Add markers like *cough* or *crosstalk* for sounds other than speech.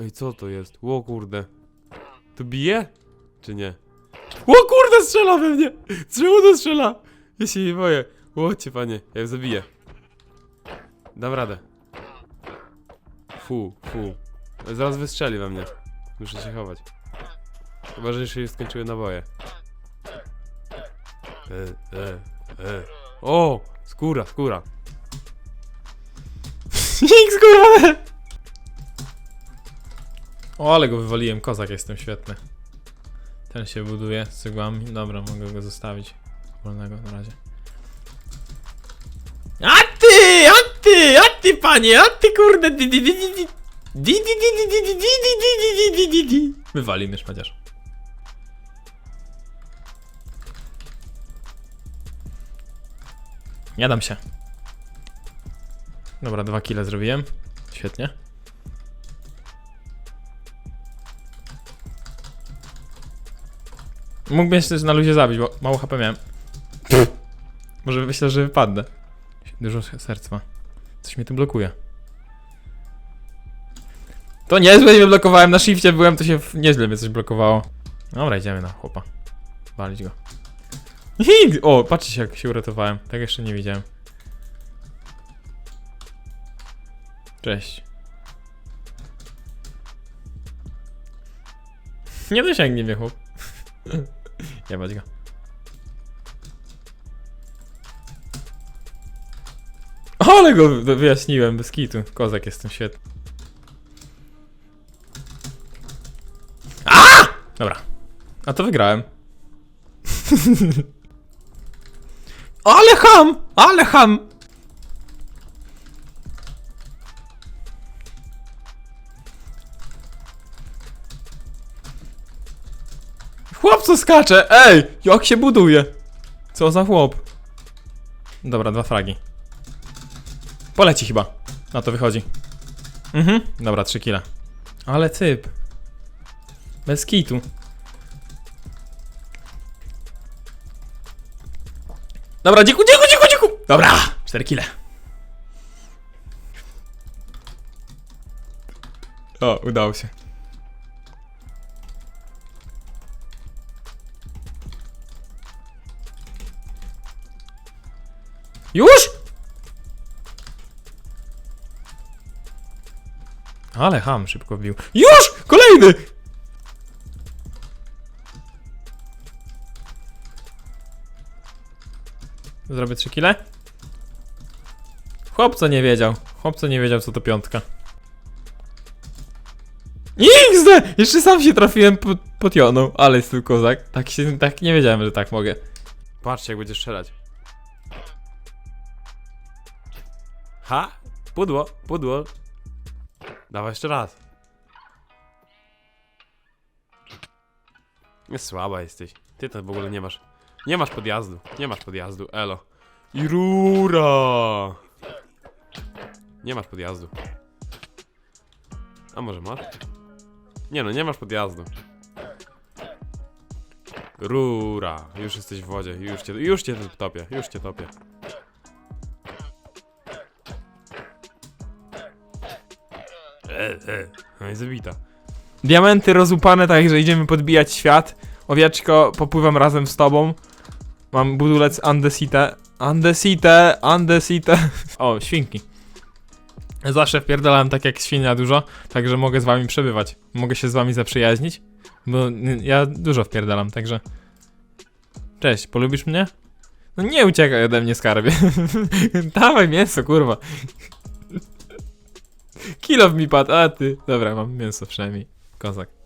Ej, co to jest? Ło kurde. To bije? Czy nie? Ło kurde, strzela we mnie! Czemu to strzela? Ja się nie boję. Łocie panie, ja ją zabiję. Dam radę. Fu, fu. Zaraz wystrzeli we mnie. Muszę się chować. Chyba, że się skończyły naboje. E, e, e. O! Skóra, skóra. *laughs* X kurwa! O, ale go wywaliłem, kozak jestem świetny. Ten się buduje z cegłami. Dobra, mogę go zostawić. Wolnego na razie. A ty! A ty! A ty panie! A ty kurde! Di di di di di di di di di di di di di di di di Wywali mnie szmaciarz. Nie się. Dobra, dwa kile zrobiłem. Świetnie. Mógłbym się też na luzie zabić, bo mało HP miałem. Może myślę, że wypadnę. Dużo serc ma. Coś mnie tu blokuje. To niezłe mnie blokowałem, na shifcie byłem, to się w- nieźle mnie coś blokowało. Dobra, idziemy na chłopa. Walić go. O, patrzcie jak się uratowałem. Tak jeszcze nie widziałem. Cześć. Nie dosięgnie mnie chłop. *laughs* Jebać go. Ale go wy- wyjaśniłem bez kitu. Kozak jestem świetny. A! Dobra. A to wygrałem. *laughs* ale ham! Ale ham! Chłop co skacze! Ej! Jak się buduje? Co za chłop? Dobra, dwa fragi. Poleci chyba. Na to wychodzi. Mhm. Dobra, trzy kile. Ale typ. Bez kitu. Dobra, dziku, dziku, dziku, dziku! Dobra, cztery kile. O, udało się. Już? Ale ham szybko wbił. Już! Kolejny! Zrobię 3 kile? Chłopco nie wiedział. Chłopco nie wiedział, co to piątka. XD! Jeszcze sam się trafiłem pod, pod ale jest tu kozak. Tak się, tak nie wiedziałem, że tak mogę. Patrzcie, jak będzie strzelać. Ha! Pudło, pudło. Dawaj jeszcze raz. Słaba jesteś. Ty to w ogóle nie masz. Nie masz podjazdu. Nie masz podjazdu. Elo. I rura! Nie masz podjazdu. A może masz? Nie no, nie masz podjazdu. Rura. Już jesteś w wodzie. Już cię, już cię topię. Już cię topię. E, e. No i zabita. Diamenty rozupane, tak że idziemy podbijać świat. Owieczko, popływam razem z tobą. Mam budulec Andesite. Andesite, Andesite. *laughs* O, świnki. Zawsze wpierdalałem tak jak świnia dużo, także mogę z wami przebywać. Mogę się z wami zaprzyjaźnić, bo ja dużo wpierdalam, także... Cześć, polubisz mnie? No nie uciekaj ode mnie, skarbie. *laughs* Dawaj mięso, kurwa. Kilo mi padł, a ty. Dobra, mam mięso przynajmniej. Kozak.